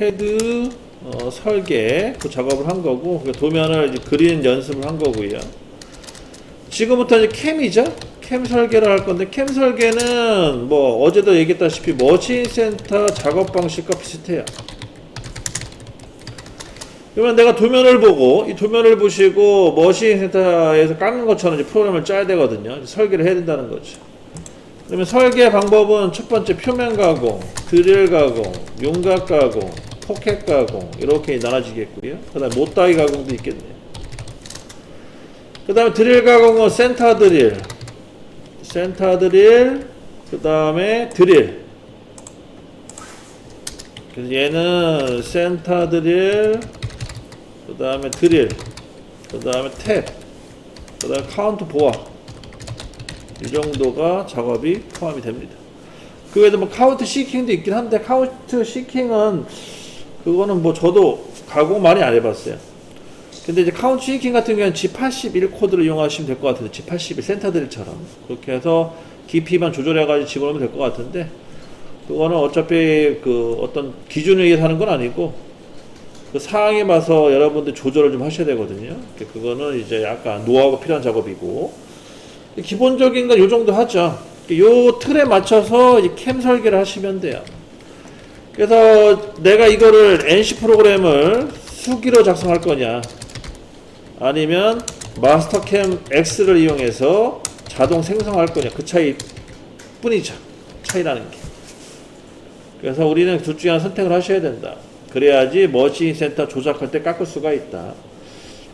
헤드 어, 설계 그 작업을 한 거고 그 도면을 그리는 연습을 한 거고요. 지금부터 이제 캠이죠. 캠 설계를 할 건데 캠 설계는 뭐 어제도 얘기했다시피 머신 센터 작업 방식과 비슷해요. 그러면 내가 도면을 보고 이 도면을 보시고 머신 센터에서 깎는 것처럼 이제 프로그램을 짜야 되거든요. 설계를 해야 된다는 거죠. 그러면 설계 방법은 첫 번째 표면 가공, 드릴 가공, 윤곽 가공, 포켓 가공 이렇게 나눠지겠고요. 그 다음 에 못다이 가공도 있겠네요. 그 다음에 드릴 가공은 센터 드릴, 센터 드릴, 그 다음에 드릴. 그래서 얘는 센터 드릴, 그 다음에 드릴, 그 다음에 탭, 그 다음에 카운트 보아. 이 정도가 작업이 포함이 됩니다. 그 외에도 뭐 카운트 시킹도 있긴 한데 카운트 시킹은 그거는 뭐 저도 가공 많이 안 해봤어요. 근데 이제 카운트 시킹 같은 경우는 G81 코드를 이용하시면 될 것 같아요. G81 센터들처럼 그렇게 해서 깊이만 조절해가지고 집어넣으면 될 것 같은데 그거는 어차피 그 어떤 기준을 위해서 하는 건 아니고 그 상황에 봐서 여러분들 조절을 좀 하셔야 되거든요. 그거는 이제 약간 노하우가 필요한 작업이고 기본적인 건 요 정도 하죠. 요 틀에 맞춰서 이캠 설계를 하시면 돼요. 그래서 내가 이거를 NC 프로그램을 수기로 작성할 거냐, 아니면 마스터캠 X를 이용해서 자동 생성할 거냐, 그 차이 뿐이죠. 차이라는 게. 그래서 우리는 둘 중에 하나 선택을 하셔야 된다. 그래야지 머신 센터 조작할 때 깎을 수가 있다.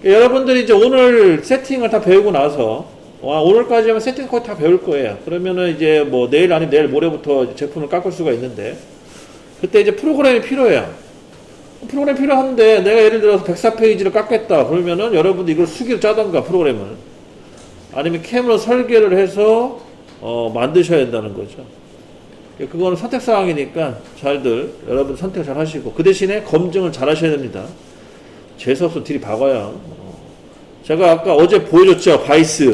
여러분들이 이제 오늘 세팅을 다 배우고 나서 와, 오늘까지 하면 세팅 거의 다 배울 거예요. 그러면은 이제 뭐 내일 아니면 내일 모레부터 제품을 깎을 수가 있는데 그때 이제 프로그램이 필요해요. 프로그램 필요한데 내가 예를 들어서 104페이지를 깎겠다. 그러면은 여러분들 이걸 수기로 짜던가 프로그램을 아니면 캠으로 설계를 해서 어, 만드셔야 된다는 거죠. 그거는 선택 사항이니까 잘들 여러분 선택 잘 하시고 그 대신에 검증을 잘 하셔야 됩니다. 재수없어 들이 박아요. 어. 제가 아까 어제 보여줬죠 바이스,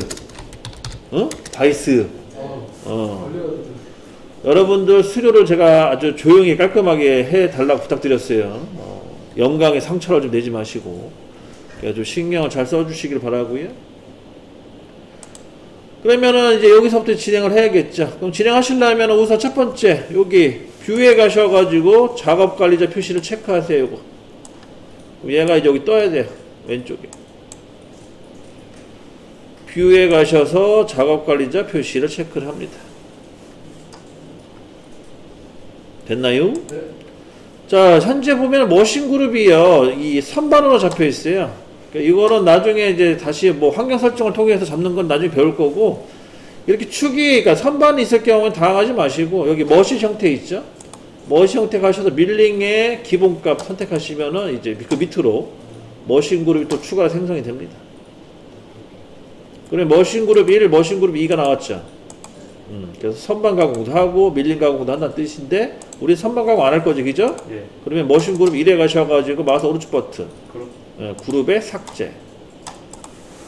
어? 바이스. 어. 여러분들 수료를 제가 아주 조용히 깔끔하게 해 달라고 부탁드렸어요. 어, 영광의 상처를 좀 내지 마시고 좀 신경을 잘 써주시길 바라고요. 그러면은 이제 여기서부터 진행을 해야겠죠. 그럼 진행하시려면 우선 첫 번째 여기 뷰에 가셔가지고 작업 관리자 표시를 체크하세요. 이거. 얘가 이제 여기 떠야 돼요. 왼쪽에. 뷰에 가셔서 작업 관리자 표시를 체크를 합니다. 됐나요? 자, 현재 보면 머신 그룹이요. 이 선반으로 잡혀 있어요. 그러니까 이거는 나중에 이제 다시 뭐 환경 설정을 통해서 잡는 건 나중에 배울 거고 이렇게 축이 그러니까 선반이 있을 경우는 당황하지 마시고 여기 머신 형태 있죠? 머신 형태 가셔서 밀링의 기본값 선택하시면은 이제 그 밑으로 머신 그룹이 또 추가로 생성이 됩니다. 그래 머신 그룹 1, 머신 그룹 2가 나왔죠. 음, 그래서 선반 가공도 하고 밀링 가공도 한다는 뜻인데 우리 선반 가공 안 할 거지, 그죠? 예. 그러면 머신 그룹 1에 가셔가지고 마우스 오른쪽 버튼 그럼 예, 그룹의 삭제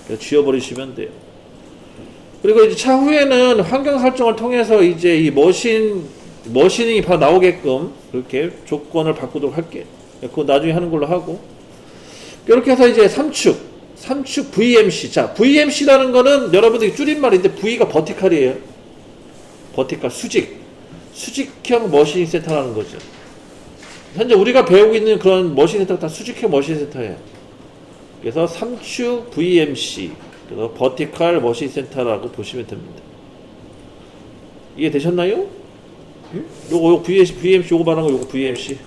그래서 지워버리시면 돼요. 그리고 이제 차후에는 환경 설정을 통해서 이제 이 머신 머신이 바로 나오게끔 그렇게 조건을 바꾸도록 할게요. 그거 나중에 하는 걸로 하고 이렇게 해서 이제 3축 3축 VMC 자 VMC라는 거는 여러분들이 줄임말인데 V가 버티칼이에요. 버티칼 수직 수직형 머신 센터라는 거죠. 현재 우리가 배우고 있는 그런 머신 센터가 다 수직형 머신 센터예요. 그래서 3축 VMC, 그래서 버티칼 머신 센터라고 보시면 됩니다. 이해 되셨나요? 요거, 요거 VMC, VMC 요거 말하는 거 요거 VMC.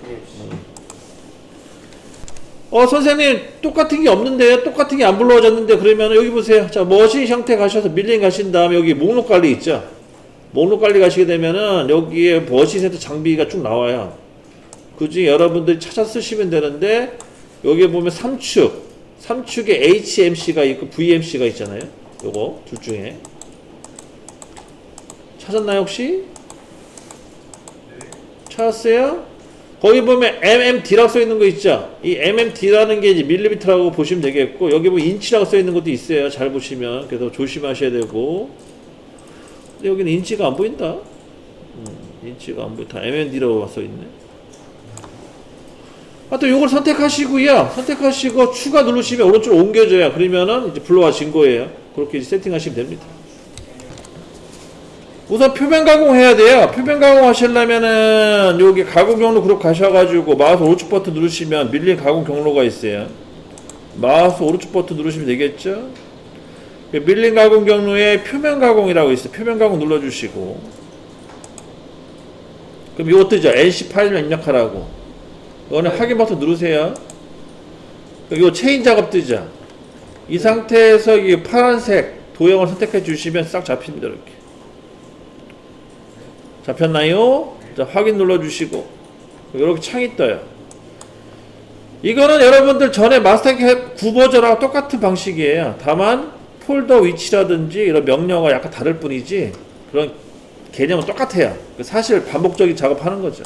어, 선생님, 똑같은 게 없는데요? 똑같은 게 안 불러졌는데, 그러면 여기 보세요. 자, 머신 형태 가셔서 밀링 가신 다음에 여기 목록 관리 있죠? 목록 관리 가시게 되면은 여기에 머신 센터 장비가 쭉 나와요. 그 중에 여러분들이 찾아 쓰시면 되는데, 여기 보면 3축, 3축에 HMC가 있고 VMC가 있잖아요. 요거, 둘 중에. 찾았나요, 혹시? 찾았어요? 거기 보면 MMD라고 써 있는 거 있죠? 이 MMD라는 게 이제 밀리미터라고 보시면 되겠고, 여기 보면 인치라고 써 있는 것도 있어요. 잘 보시면. 그래서 조심하셔야 되고. 근데 여기는 인치가 안 보인다? 음, 인치가 안 보인다. MMD라고 써 있네. 아, 또 요걸 선택하시고요. 선택하시고 추가 누르시면 오른쪽으로 옮겨져요. 그러면은 이제 불러와진 거예요. 그렇게 이제 세팅하시면 됩니다. 우선 표면 가공 해야 돼요. 표면 가공 하시려면은 여기 가공 경로 그룹 가셔가지고 마우스 오른쪽 버튼 누르시면 밀린 가공 경로가 있어요. 마우스 오른쪽 버튼 누르시면 되겠죠? 그 밀린 가공 경로에 표면 가공이라고 있어요. 표면 가공 눌러주시고. 그럼 이거 뜨죠? NC 파일을 입력하라고. 이거는 확인 버튼 누르세요. 이거 체인 작업 뜨죠? 이 상태에서 이 파란색 도형을 선택해 주시면 싹 잡힙니다. 이렇게. 잡혔나요? 자, 확인 눌러주시고 이렇게 창이 떠요. 이거는 여러분들 전에 마스터캡 9버전하고 똑같은 방식이에요. 다만 폴더 위치라든지 이런 명령어가 약간 다를 뿐이지 그런 개념은 똑같아요. 사실 반복적인 작업하는 거죠.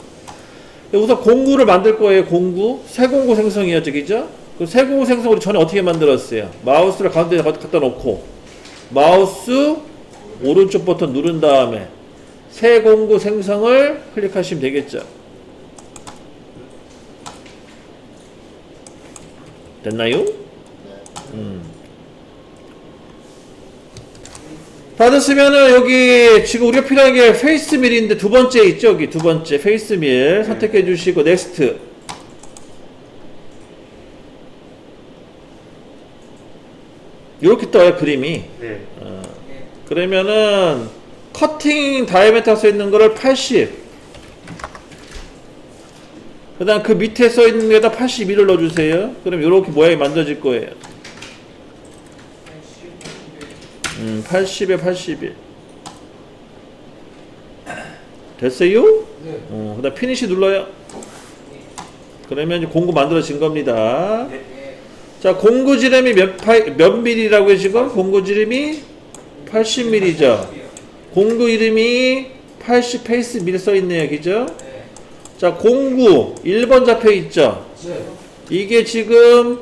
우선 공구를 만들 거예요. 공구 새 공구 생성이었죠, 그죠? 그새 공구 생성 우리 전에 어떻게 만들었어요? 마우스를 가운데 갖다 놓고 마우스 오른쪽 버튼 누른 다음에 새 공구 생성을 클릭하시면 되겠죠. 됐나요? 음. 다 됐으면은 여기 지금 우리가 필요한 게 페이스 밀인데 두 번째 있죠 여기 두 번째 페이스 밀 선택해 주시고 넥스트 이렇게 떠요 그림이 네. 그러면은 커팅 다이아메터 써 있는 거를 80 그 다음 그 밑에 써 있는 데다 82를 넣어주세요 그럼 이렇게 모양이 만들어질 거예요 음, 80에 81 됐어요? 네. 어, 그 다음 피니시 눌러요 그러면 이제 공구 만들어진 겁니다 자 공구 지름이 몇, 파이, 몇 밀이라고요 지금? 공구 지름이 80mm죠. 공구 이름이 80 페이스 밀 써있네요. 그죠? 자, 공구 1번 잡혀 있죠? 네. 이게 지금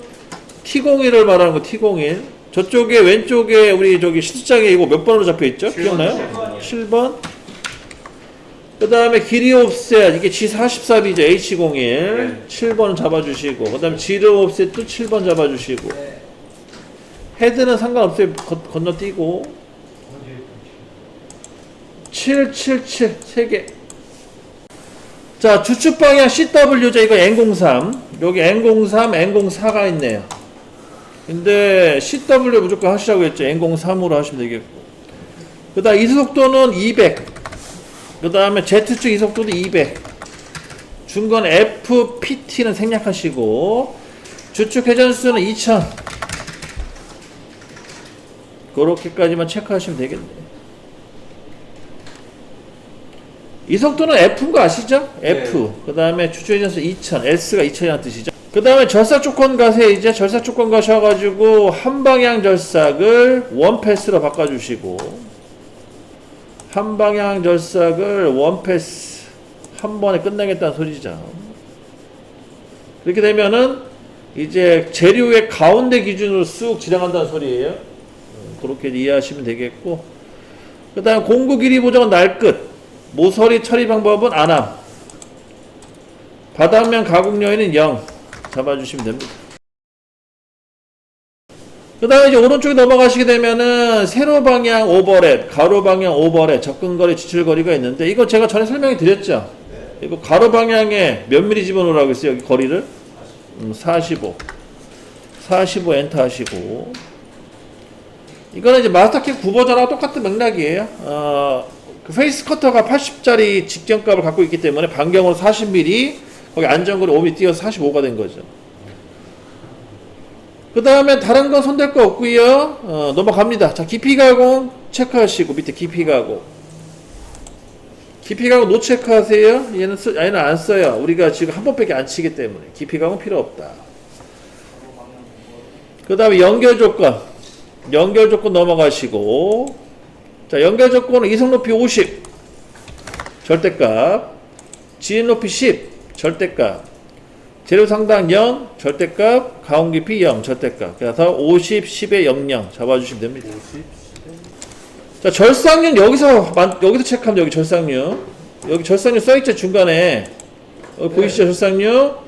T01을 말하는 거, T01. 저쪽에 왼쪽에 우리 저기 시트장에 이거 몇 번으로 잡혀 있죠? 기억나요? 7번. 그 다음에 길이 옵셋, 이게 G43이죠. H01. 네. 7번 잡아주시고. 그 다음에 지름 옵셋도 7번 잡아주시고. 네. 헤드는 상관없어요. 건, 건너뛰고. 777 3개. 자, 주축 방향 CW죠. 이거 N03. 여기 N03, N04가 있네요. 근데 CW 무조건 하시라고 했죠. N03으로 하시면 되겠고. 그 다음 이속도는 200. 그 다음에 Z축 이속도도 200. 중간 FPT는 생략하시고. 주축 회전수는 2000. 그렇게까지만 체크하시면 되겠네. 이 속도는 F인 거 아시죠? F. 그 다음에 주주회전수 2000, S가 2000이라는 뜻이죠. 그 다음에 절삭 조건 가세요. 이제 절삭 조건 가셔가지고 한 방향 절삭을 원 패스로 바꿔주시고 한 방향 절삭을 원 패스 한 번에 끝내겠다는 소리죠. 그렇게 되면은 이제 재료의 가운데 기준으로 쑥 지나간다는 소리예요. 음, 그렇게 이해하시면 되겠고 그 다음 공구 길이 보정은 날 끝 모서리 처리 방법은 안함. 바닥면 가공 여인은 0 잡아주시면 됩니다. 그 다음에 이제 오른쪽에 넘어가시게 되면은 세로 방향 오버랩 가로 방향 오버랩 접근거리 지출거리가 있는데 이거 제가 전에 설명해 드렸죠? 이거 가로 방향에 몇 미리 집어넣으라고 했어요? 여기 거리를? 음, 45 45 엔터 하시고. 이거는 이제 마스터킥 9버전하고 똑같은 맥락이에요. 어, 그 페이스 커터가 80짜리 직경값을 갖고 있기 때문에 반경으로 40mm, 거기 안전거리 5mm 띄어서 45가 된 거죠. 그 다음에 다른 건 손댈 거 없고요. 어, 넘어갑니다. 자, 깊이 가공 체크하시고 밑에 깊이 가공. 깊이 가공 노 체크하세요. 얘는 쓰, 얘는 안 써요. 우리가 지금 한 번밖에 안 치기 때문에 깊이 가공 필요 없다. 그 다음에 연결 조건. 연결 조건 넘어가시고 자 연결 조건은 이성 높이 50 절대값 지인 높이 10 절대값 재료 상당 0 절대값 가운 깊이 0 절대값. 그래서 50 10에 00 잡아주시면 됩니다. 자 절상률 여기서 만- 여기서 체크하면 여기 절상률. 여기 절상률 써있죠 중간에. 여기 보이시죠 절상률